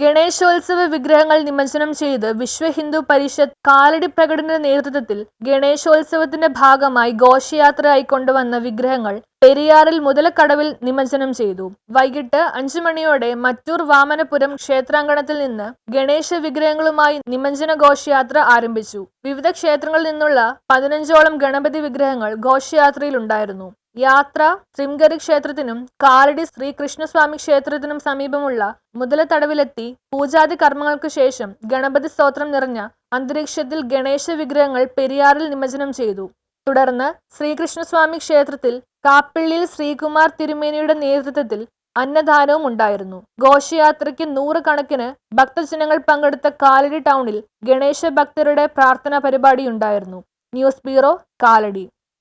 ഗണേശോത്സവ വിഗ്രഹങ്ങൾ നിമജ്ജനം ചെയ്ത് വിശ്വ ഹിന്ദു പരിഷത്ത് കാലടി പ്രകടന നേതൃത്വത്തിൽ ഗണേശോത്സവത്തിന്റെ ഭാഗമായി ഘോഷയാത്രയായി കൊണ്ടുവന്ന വിഗ്രഹങ്ങൾ പെരിയാറിൽ മുതലക്കടവിൽ നിമജ്ജനം ചെയ്തു. വൈകിട്ട് അഞ്ചു മണിയോടെ മറ്റൂർ വാമനപുരം ക്ഷേത്രാങ്കണത്തിൽ നിന്ന് ഗണേശ വിഗ്രഹങ്ങളുമായി നിമജ്ജന ഘോഷയാത്ര ആരംഭിച്ചു. വിവിധ ക്ഷേത്രങ്ങളിൽ നിന്നുള്ള പതിനഞ്ചോളം ഗണപതി വിഗ്രഹങ്ങൾ ഘോഷയാത്രയിലുണ്ടായിരുന്നു. യാത്ര ശൃംഗരി ക്ഷേത്രത്തിനും കാലടി ശ്രീകൃഷ്ണസ്വാമി ക്ഷേത്രത്തിനും സമീപമുള്ള മുതലത്തടവിലെത്തി പൂജാതി കർമ്മങ്ങൾക്ക് ശേഷം ഗണപതി സ്തോത്രം നിറഞ്ഞ അന്തരീക്ഷത്തിൽ ഗണേശ വിഗ്രഹങ്ങൾ പെരിയാറിൽ നിമജ്ജനം ചെയ്തു. തുടർന്ന് ശ്രീകൃഷ്ണസ്വാമി ക്ഷേത്രത്തിൽ കാപ്പിള്ളിയിൽ ശ്രീകുമാർ തിരുമേനിയുടെ നേതൃത്വത്തിൽ അന്നദാനവും ഉണ്ടായിരുന്നു. ഘോഷയാത്രയ്ക്ക് നൂറുകണക്കിന് ഭക്തജനങ്ങൾ പങ്കെടുത്ത കാലടി ടൗണിൽ ഗണേശ ഭക്തരുടെ പ്രാർത്ഥനാ പരിപാടിയുണ്ടായിരുന്നു. News bureau Kalady.